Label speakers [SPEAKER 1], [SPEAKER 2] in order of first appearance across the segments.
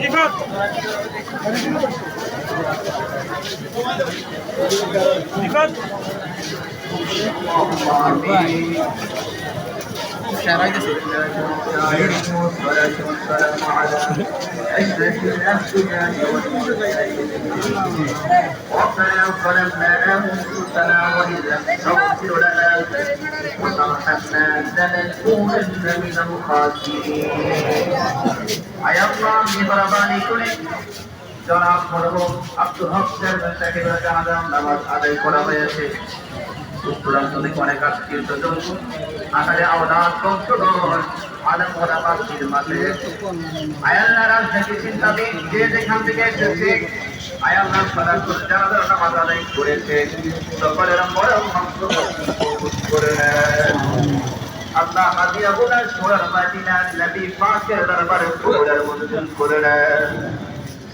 [SPEAKER 1] জিফাত জিফাত
[SPEAKER 2] ربنا ظلمنا انفسنا وان لم تغفر لنا وترحمنا لنكونن من الخاسرين আয় আল্লাহ মেহরবানি করে জনাব মরহুম আব্দুল হক সাহেবের সাহেবের জানাজা নামাজ আদায় করা হয়েছে উত্তরাঞ্চল থেকে অনেক আত্মীয় জন্য আকারে আওলাদ বংশধর আলম বাসির মাঝে। আয়াল্লাহ রাজনীতি চিন্তাবিদ যে যেখান থেকে এসেছে। আয়াল্লাহ করে জানাজার নামাজ করেছে। সকলের মরম অংশ করে। আল্লাহ হাদিয়া গুলা মাদিনা নবী দরবারে করে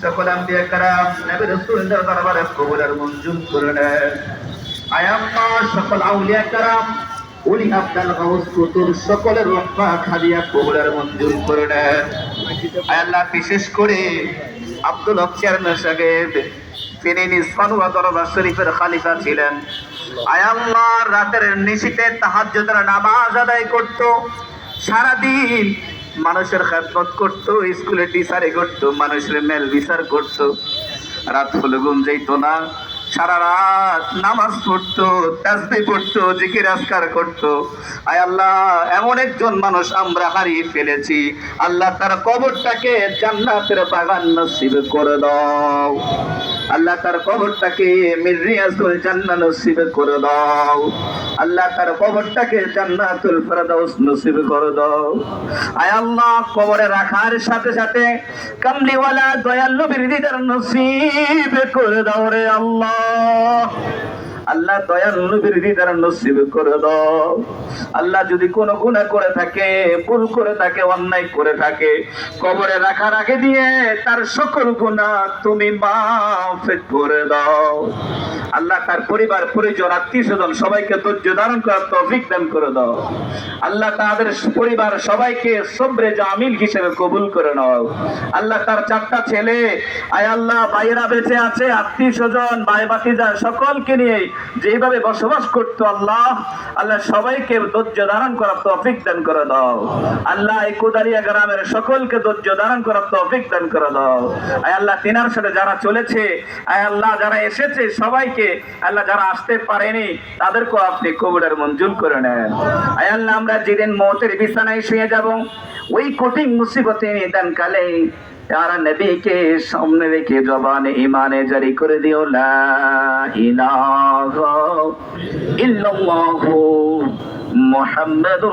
[SPEAKER 2] সকল আম্বিয়া কারাম নবী দরবারে করে আয়াম্মা, সকল আউলিয়া কারাম উলি আব্দাল গাউস কুতুব সকলের রহমা খাদিয়া কবুলের মঞ্জুর করে নেন আল্লাহ, বিশেষ করে আব্দুল হক চেয়ারম্যান সাহেব, তিনি নিসফানুয়া দরবার শরীফের খালিফা ছিলেন। আয়াল্লাহ রাতের নিশিতে তাহাজ্জুদের নামাজ আদায় করত, সারাদিন মানুষের খেদমত করত স্কুলে টিচারে করত, মানুষের মেল বিচার করত। রাত হলে ঘুম যেত না। সারা রাত নামাজ পড়তো তাজবি পড়তো, জিকির আজকার করতো। আয় আল্লাহ, এমন একজন মানুষ আমরা হারিয়ে ফেলেছি। আল্লাহ তার কবরটাকে জান্নাতের বাগান নসিব করে দাও। আল্লাহ তার কবরটাকে মিরিয়াতুল জান্নাত নসিব করে দাও। আল্লাহ তার কবরটাকে জান্নাতুল ফেরদাউস নসিব করে দাও। আয় আল্লাহ, কবরে রাখার সাথে সাথে কামলিওয়ালা দয়াল নবীর দিদার নসিব করে দাও রে আল্লাহ। আল্লাহ দয়াল নবীর দিদার নসিব করে দাও। আল্লাহ যদি কোনো গুনাহ করে থাকে, ভুল করে থাকে, অন্যায় করে থাকে, কবরে রাখার আগে দিয়ে তার সকল গুনাহ তুমি মাফ করে দাও। আল্লাহ তার পরিবার, পরিজন আত্মীয় স্বজন সবাইকে ধৈর্য ধারণ করার তৌফিক দান করে দাও। আল্লাহ তাদের পরিবার সবাইকে সবরে জামিল হিসেবে কবুল করে নাও। আল্লাহ তার চারটা ছেলে, আয় আল্লাহ, ভাইয়েরা বেঁচে আছে আত্মীয় স্বজন ভাই বাতিজা সকলকে নিয়ে যেভাবে বসবাস করতো আল্লাহ আল্লাহ সবাইকে ধৈর্য ধারণ করার তৌফিক দান করে দাও। আল্লাহ এই কুদারিয়া গ্রামের সকলকে ধৈর্য ধারণ করার তৌফিক দান করে দাও। আয় আল্লাহ, তিনার সাথে যারা চলেছে, আয় আল্লাহ, যারা এসেছে সবাইকে, আল্লাহ যারা আসতে পারেনি, তাদেরকেও আপনি কবুলের মঞ্জুর করে নেন। আয় আল্লাহ, আমরা যেদিন মৌতের বিছানায় শুয়ে যাব, ওই কঠিন মুসিবতে নিদান কালে তারা নবীকে সামনে রেখে জবানে ইমানে জারি করে দিও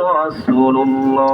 [SPEAKER 2] রাসূলুল্লাহ।